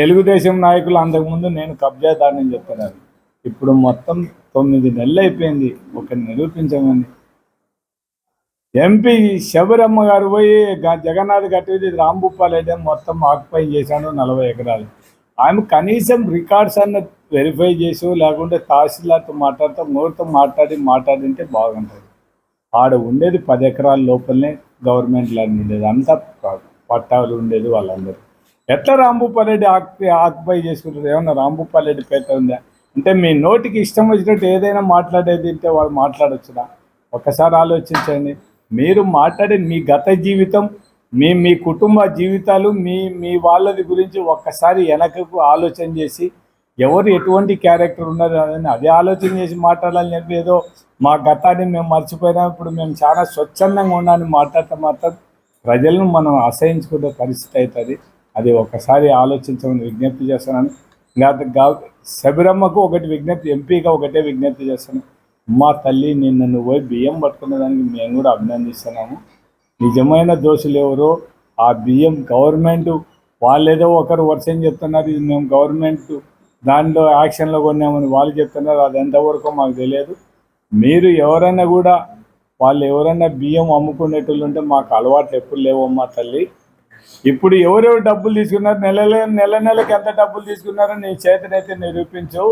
తెలుగుదేశం నాయకులు అంతకుముందు నేను కబ్జాదారుని చెప్తున్నారు ఇప్పుడు మొత్తం తొమ్మిది నెలలు అయిపోయింది. ఒక నిరూపించమని. ఎంపీ శబరమ్మ గారు పోయి గ- జగన్నాథ్ గట్టి రాంభూపాల్ అయితే మొత్తం ఆక్యుపై చేశాడు నలభై ఎకరాలు. ఆమె కనీసం రికార్డ్స్ అన్న వెరిఫై చేసి లేకుంటే తహసీల్దార్తో మాట్లాడితే నోటితో మాట్లాడి మాట్లాడింటే బాగుంటుంది. ఆడ ఉండేది పది ఎకరాల లోపలనే గవర్నమెంట్ ల్యాండ్ ఉండేది. అంతా పట్టాలు ఉండేది వాళ్ళందరూ ఎట్లా రాంభూపాలరెడ్డి ఆక్యుపై ఆక్యుపై చేసుకుంటారు? ఏమన్నా రాంభూపాలరెడ్డి పేట ఉందా? అంటే మీ నోటికి ఇష్టం వచ్చినట్టు ఏదైనా మాట్లాడేది అంటే వాళ్ళు మాట్లాడొచ్చునా ఒకసారి ఆలోచించండి. మీరు మాట్లాడే మీ గత జీవితం మీ మీ కుటుంబ జీవితాలు మీ మీ వాళ్ళది గురించి ఒక్కసారి వెనకకు ఆలోచన చేసి ఎవరు ఎటువంటి క్యారెక్టర్ ఉన్నారు అని అదే ఆలోచన చేసి మాట్లాడాలని చెప్పి ఏదో మా గతాన్ని మేము మర్చిపోయినా ఇప్పుడు మేము చాలా స్వచ్ఛందంగా ఉన్నామని మాట్లాడితే మాత్రం ప్రజలను మనం అసహించుకునే పరిస్థితి అవుతుంది. అది ఒకసారి ఆలోచించమని విజ్ఞప్తి చేస్తున్నాను. ఇంకా శబరమ్మకు ఒకటి విజ్ఞప్తి ఎంపీగా ఒకటే విజ్ఞప్తి చేస్తాను మా తల్లి నిన్ను నువ్వు పోయి బియ్యం పట్టుకునే దానికి మేము కూడా అభినందిస్తున్నాము. నిజమైన దోషులు ఎవరో ఆ బియ్యం గవర్నమెంట్ వాళ్ళేదో ఒకరు వర్షం చెప్తున్నారు. ఇది మేము గవర్నమెంట్ దానిలో యాక్షన్లో కొన్నామని వాళ్ళు చెప్తున్నారు. అది ఎంతవరకు మాకు తెలియదు. మీరు ఎవరైనా కూడా వాళ్ళు ఎవరైనా బియ్యం అమ్ముకునేటోళ్ళు ఉంటే మాకు అలవాట్లు ఎప్పుడు లేవమ్మా తల్లి. ఇప్పుడు ఎవరెవరు డబ్బులు తీసుకున్నారు? నెల నెల నెలకి ఎంత డబ్బులు తీసుకున్నారో నీ చేతనైతే నిరూపించు.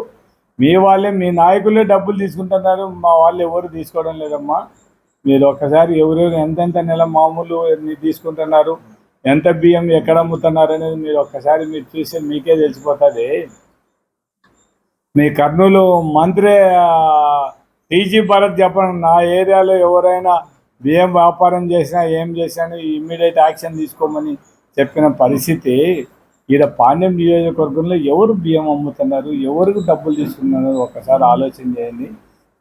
మీ వాళ్ళే మీ నాయకులే డబ్బులు తీసుకుంటున్నారు. మా వాళ్ళు ఎవరు తీసుకోవడం లేదమ్మా. మీరు ఒక్కసారి ఎవరెవరు ఎంతెంత నెల మామూలు తీసుకుంటున్నారు? ఎంత బియ్యం ఎక్కడ అమ్ముతున్నారు అనేది మీరు ఒక్కసారి మీరు చూస్తే మీకే తెలిసిపోతుంది. మీ కర్నూలు మంత్రి టీజీ భరత్ చెప్పండి. నా ఏరియాలో ఎవరైనా బియ్యం వ్యాపారం చేసినా ఏం చేసినా ఇమ్మీడియట్ యాక్షన్ తీసుకోమని చెప్పిన పరిస్థితి ఈడ పాండ్యం నియోజకవర్గంలో ఎవరు బియ్యం అమ్ముతున్నారు ఎవరికి డబ్బులు తీసుకున్నారు ఒకసారి ఆలోచన చేయండి.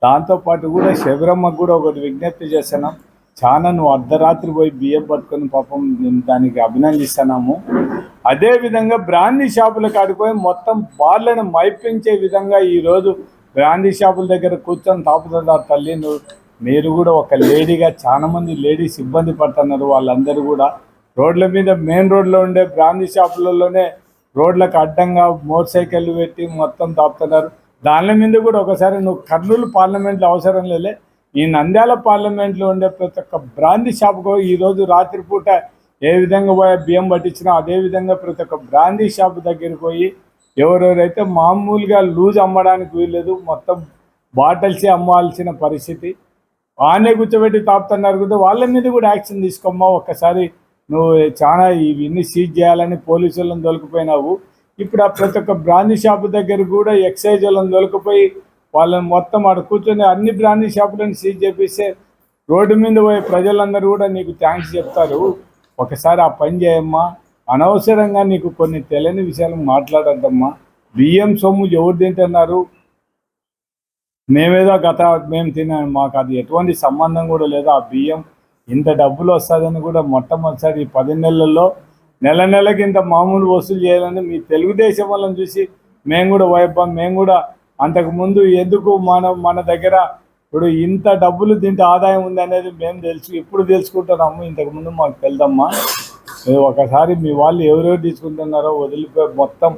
దాంతోపాటు కూడా శబరమ్మకు కూడా ఒకటి విజ్ఞప్తి చేస్తున్నాం. చాలా నువ్వు అర్ధరాత్రి పోయి బియ్యం పట్టుకొని పాపం నేను దానికి అభినందిస్తున్నాము. అదేవిధంగా బ్రాండీ బ్రాందీ షాపుల కాడిపోయి మొత్తం బార్లను మైపించే విధంగా ఈరోజు బ్రాండీ షాపుల దగ్గర కూర్చొని తాపుతున్నారు తల్లి నువ్వు. మీరు కూడా ఒక లేడీగా చాలా మంది లేడీస్ ఇబ్బంది పడుతున్నారు. వాళ్ళందరూ కూడా రోడ్ల మీద మెయిన్ రోడ్లో ఉండే బ్రాందీ షాపులలోనే రోడ్లకు అడ్డంగా మోటార్ సైకిళ్ళు పెట్టి మొత్తం తాపుతున్నారు దాని మీద కూడా ఒకసారి నువ్వు కర్నూలు పార్లమెంట్లో అవసరం లేలే ఈ నంద్యాల పార్లమెంట్లో ఉండే ప్రతి ఒక్క బ్రాందీ షాప్కు ఈరోజు రాత్రిపూట ఏ విధంగా పోయి బియ్యం పట్టించినా అదేవిధంగా ప్రతి ఒక్క బ్రాందీ షాప్ దగ్గరికి పోయి ఎవరెవరైతే మామూలుగా లూజ్ అమ్మడానికి వీల్లేదు మొత్తం బాటిల్సే అమ్మాల్సిన పరిస్థితి. వాడినే కూర్చోబెట్టి తాపుతున్నారు కదా వాళ్ళ మీద కూడా యాక్షన్ తీసుకోమ్మా ఒక్కసారి నువ్వు చాలా ఇవన్నీ సీజ్ చేయాలని పోలీసులను వాళ్ళని దొరికిపోయినావు ఇప్పుడు ఆ ప్రతి ఒక్క బ్రాందీ షాపు దగ్గర కూడా ఎక్సైజ్ వాళ్ళని దొరికిపోయి వాళ్ళని మొత్తం ఆడ కూర్చొని అన్ని బ్రాందీ షాపులను సీజ్ చేపిస్తే రోడ్డు మీద పోయే ప్రజలందరూ కూడా నీకు థ్యాంక్స్ చెప్తారు. ఒకసారి ఆ పని చేయమ్మా. అనవసరంగా నీకు కొన్ని తెలియని విషయాలు మాట్లాడద్దమ్మా. బియ్యం సొమ్ము ఎవరు తింటున్నారు? మేమేదో గత మేము తిన్నాం మాకు అది ఎటువంటి సంబంధం కూడా లేదు. ఆ బియ్యం ఇంత డబ్బులు వస్తుందని కూడా మొట్టమొదటిసారి ఈ పది నెలల్లో నెల నెలకి ఇంత మామూలు వసూలు చేయాలని మీ తెలుగుదేశం వాళ్ళని చూసి మేము కూడా వైభవం మేము కూడా అంతకుముందు ఎందుకు మన మన దగ్గర ఇప్పుడు ఇంత డబ్బులు దీంట్లో ఆదాయం ఉంది అనేది మేము తెలుసు ఇప్పుడు తెలుసుకుంటున్నాము ఇంతకుముందు మాకు తెలుదమ్మా. ఒకసారి మీ వాళ్ళు ఎవరెవరు తీసుకుంటున్నారో వదిలిపోయి మొత్తం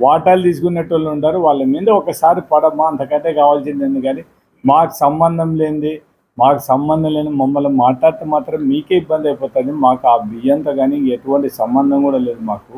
వాటాలు తీసుకునేటోళ్ళు వాళ్ళు ఉంటారు వాళ్ళ మీద ఒకసారి పడమా అంతకంటే కావాల్సింది కానీ మాకు సంబంధం లేనిది మాకు సంబంధం లేని మమ్మల్ని మాట్లాడితే మాత్రం మీకే ఇబ్బంది అయిపోతుంది మాకు ఆ బియ్యంతో కానీ ఎటువంటి సంబంధం కూడా లేదు మాకు.